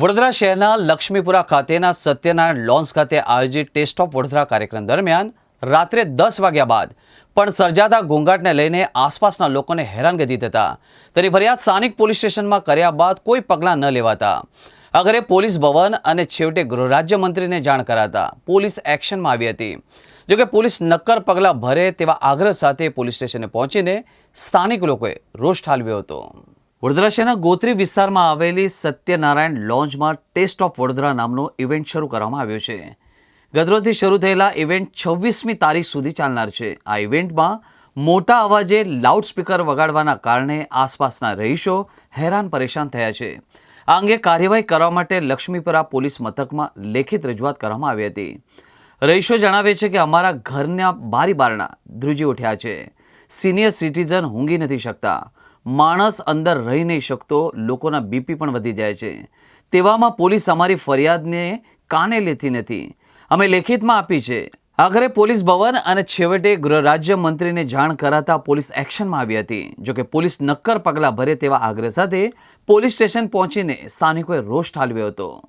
વડોદરા શહેરના લક્ષ્મીપુરા ખાતેના સત્યનારાયણ લોન્સ ખાતે આયોજિત ટેસ્ટ ઓફ વડોદરા કાર્યક્રમ દરમિયાન રાત્રે દસ વાગ્યા બાદ પણ સર્જાતા ઘોંઘાટને લઈને આસપાસના લોકોને હેરાનગતિ થતા તેની ફરિયાદ સ્થાનિક પોલીસ સ્ટેશનમાં કર્યા બાદ કોઈ પગલાં ન લેવાતા. અગરે પોલીસ ભવન અને છેવટે ગૃહરાજ્યમંત્રીને જાણ કરાતા પોલીસ એક્શનમાં આવી હતી. જોકે પોલીસ નક્કર પગલાં ભરે તેવા આગ્રહ સાથે પોલીસ સ્ટેશને પહોંચીને સ્થાનિક લોકોએ રોષ ઠાલવ્યો હતો. વડોદરા શહેરના ગોત્રી વિસ્તારમાં આવેલી સત્યનારાયણ લોન્જમાં ટેસ્ટ ઓફ વડોદરા નામનો ઇવેન્ટ શરૂ કરવામાં આવ્યો છે. ગતરોજથી શરૂ થયેલા ઇવેન્ટ છવ્વીસમી તારીખ સુધી ચાલનાર છે. આ ઇવેન્ટમાં મોટા અવાજે લાઉડસ્પીકર વગાડવાના કારણે આસપાસના રહીશો હેરાન પરેશાન થયા છે. આ અંગે કાર્યવાહી કરવા માટે લક્ષ્મીપુરા પોલીસ મથકમાં લેખિત રજૂઆત કરવામાં આવી હતી. રહીશો જણાવે છે કે અમારા ઘરના બારી બારણા ધ્રુજી ઉઠ્યા છે. સિનિયર સિટીઝન ઊંઘી નથી શકતા. માણસ અંદર રહી નહીં શકતો, લોકોના બીપી પણ વધી જાય છે. તેવામાં પોલીસ અમારી ફરિયાદને કાને લેતી નથી. અમે લેખિતમાં આપી છે. આખરે પોલીસ ભવન અને છેવટે ગૃહ રાજ્ય મંત્રીને જાણ કરાતા પોલીસ એક્શનમાં આવી હતી. જોકે પોલીસ નક્કર પગલાં ભરે તેવા આગ્રહ સાથે પોલીસ સ્ટેશન પહોંચીને સ્થાનિકોએ રોષ ઠાલવ્યો હતો.